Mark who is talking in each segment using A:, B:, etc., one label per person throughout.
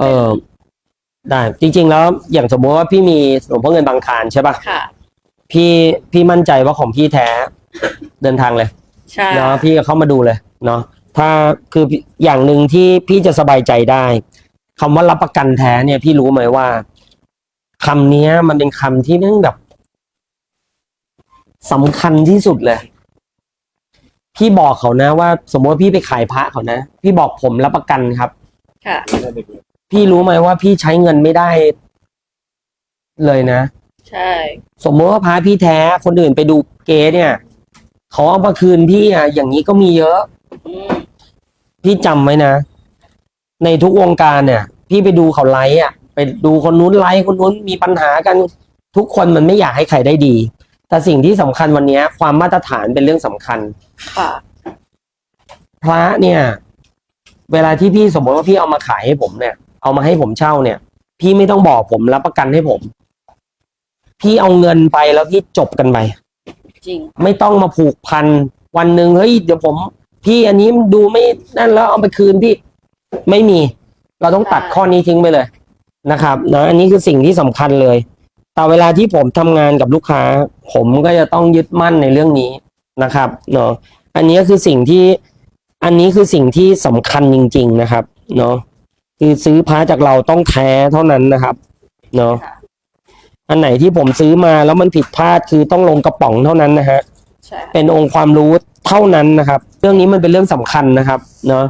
A: เออได้จริง ๆ แล้วอย่างสมมติว่าพี่มีหลวงพ่อเงินบางคลานใช่ป่ะ
B: ค่ะ
A: พี่พี่มั่นใจว่าของพี่แท้เดินทางเลย
B: ใช่
A: เนาะพี่ก็เข้ามาดูเลย เนาะถ้าคืออย่างหนึ่งที่พี่จะสบายใจได้คำว่ารับประกันแท้เนี่ย พี่รู้ไหมว่าคำเนี้ย มันเป็นคำที่แม่งแบบสำคัญที่สุดเลย พี่บอกเขานะว่า สมมติว่าพี่ไปขายพระเขานะ พี่บอกผมรับประกันครับ
B: ค่ะ
A: พี่รู้ไหมว่าพี่ใช้เงินไม่ได้ เลยนะ
B: ใช่
A: สมมติว่าพระพี่แท้คนอื่นไปดูเก๊เนี่ยเขาเอามาคืนพี่อะอย่างนี้ก็มีเยอะ
B: อืม
A: พี่จำไว้นะ ในทุกวงการเนี่ย พี่ไปดูเขาไลฟ์อะ ไปดูคนนู้นไลฟ์คนนู้นมีปัญหากัน ทุกคนมันไม่อยากให้ใครได้ดี แต่สิ่งที่สำคัญวันเนี้ย ความมาตรฐานเป็นเรื่องสำคัญ
B: ค่ะ
A: พระเนี่ย เวลาที่พี่สมมติว่าพี่เอามาขายให้ผมเนี่ย เอามาให้ผมเช่าเนี่ย พี่ไม่ต้องบอกผมรับประกันให้ผม พี่เอาเงินไปแล้วพี่จบกันไป
B: จริง
A: ไม่ต้องมาผูกพันวันหนึ่งเฮ้ยเดี๋ยวผม พี่อันนี้ดูไม่นั่นแล้วเอาไปคืนพี่ไม่มี เราต้องตัด
B: ใช่
A: ข้อนี้ทิ้งไปเลยนะครับนะอันนี้คือสิ่งที่สำคัญเลย แต่เวลาที่ผมทำงานกับลูกค้า ผมก็จะต้องยึดมั่นในเรื่องนี้นะครับเนาะอันนี้คือสิ่งที่ อันนี้คือสิ่งที่สำคัญจริง ๆ นะครับ เนาะ คือซื้อพระจากเราต้องแท้เท่านั้นนะครับ เนาะ
B: ค่ะ
A: อันไหนที่ผมซื้อมาแล้วมันผิดพลาดคือต้องลงกระป๋องเท่านั้นนะฮะ
B: ใช่
A: เป็นองค์ความรู้เท่านั้นนะครับ เรื่องนี้มันเป็นเรื่องสำคัญนะครับ เนาะ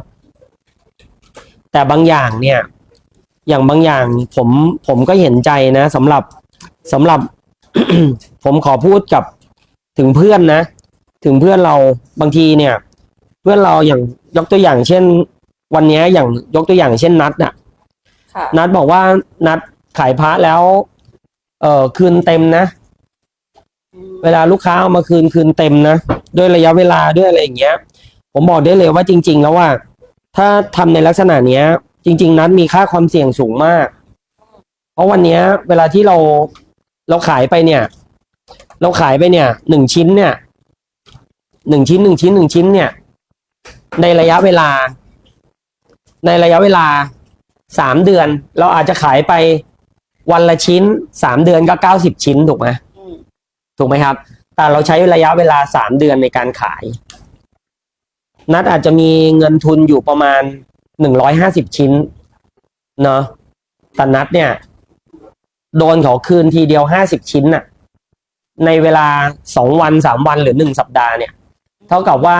A: แต่บางอย่างเนี่ย อย่างบางอย่างผมผมก็เห็นใจนะสำหรับสำหรับ ผมขอพูดกับถึงเพื่อนนะ ถึงเพื่อนเราบางทีเนี่ย เพื่อนเราอย่างยกตัวอย่างเช่น วันเนี้ยอย่างยกตัวอย่างเช่นนัดน่ะ
B: ค่ะ
A: นัดบอกว่านัดขายพระแล้ว เออคืนเต็มนะ
B: อืม
A: เวลาลูกค้าเอามาคืนคืนเต็มนะด้วยระยะเวลาด้วยอะไรอย่างเงี้ย ผมบอกได้เลยว่าจริง ๆ แล้วว่า ถ้าทำในลักษณะเนี้ย จริง ๆ นัดมีค่าความเสี่ยงสูงมาก เพราะวันเนี้ยเวลาที่เราเราขายไปเนี่ย เราขายไปเนี่ยหนึ่งชิ้นเนี่ยหนึ่งชิ้นหนึ่งชิ้นหนึ่งชิ้นเนี่ย ในระยะเวลา ในระยะเวลาสามเดือน เราอาจจะขายไปวันละชิ้นสามเดือนก็เก้าสิบชิ้นถูกไหมถูกไหมครับ แต่เราใช้ระยะเวลาสามเดือนในการขาย นัดอาจจะมีเงินทุนอยู่ประมาณหนึ่งร้อยห้าสิบชิ้น เนาะแต่นัดเนี่ย โดนเขาคืนทีเดียวห้าสิบชิ้นน่ะ ในเวลาสองวันสามวันหรือหนึ่งสัปดาห์เนี่ย เท่ากับว่า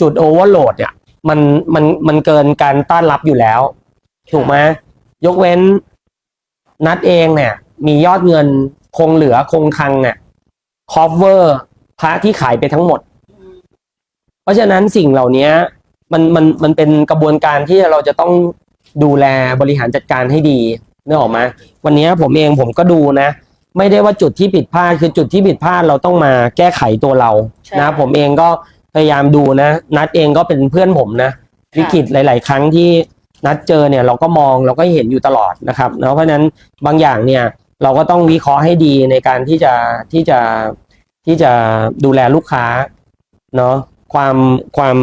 A: จุดโอเวอร์โหลดเนี่ย มันมันมันเกินการต้อนรับอยู่แล้ว ถูกไหมยกเว้น นัดเองเนี่ย มียอดเงินคงเหลือคงคลังเนี่ย cover พระที่ขายไปทั้งหมด
B: อืม
A: เพราะฉะนั้นสิ่งเหล่านี้มันมันมันเป็นกระบวนการที่เราจะต้องดูแลบริหารจัดการให้ดีนึกออกไหมวันนี้ผมเองผมก็ดูนะ ไม่ได้ว่าจุดที่ผิดพลาดคือจุดที่ผิดพลาดเราต้องมาแก้ไขตัวเรา
B: ใช่
A: นะ ผมเองก็ พยายามดูนะ นัดเองก็เป็นเพื่อนผมนะวิกฤตหลาย ๆ ครั้งที่นัดเจอเนี่ยเราก็มองเราก็เห็นอยู่ตลอดนะครับแล้วเพราะฉะนั้นบางอย่างเนี่ยเราก็ต้องวิเคราะห์ให้ดีในการที่จะที่จะที่จะดูแลลูกค้าเนาะความความ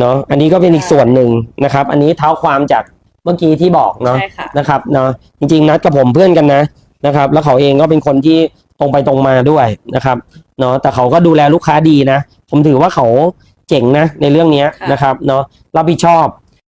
A: เนาะอันนี้ก็เป็นอีกส่วนหนึ่งนะครับ อันนี้เท้าความจากเมื่อกี้ที่บอกเนาะ
B: ใช่ค่ะ
A: นะครับเนาะจริงๆนัดกับผมเพื่อนกันนะนะครับ แล้วเขาเองก็เป็นคนที่ ตรงไปตรงมาด้วยนะครับเนาะแต่เขาก็ดูแลลูกค้าดีนะ ผมถือว่าเขาเจ๋งนะในเรื่องเนี้ย
B: ค่ะ
A: นะครับเนาะรับผิดชอบ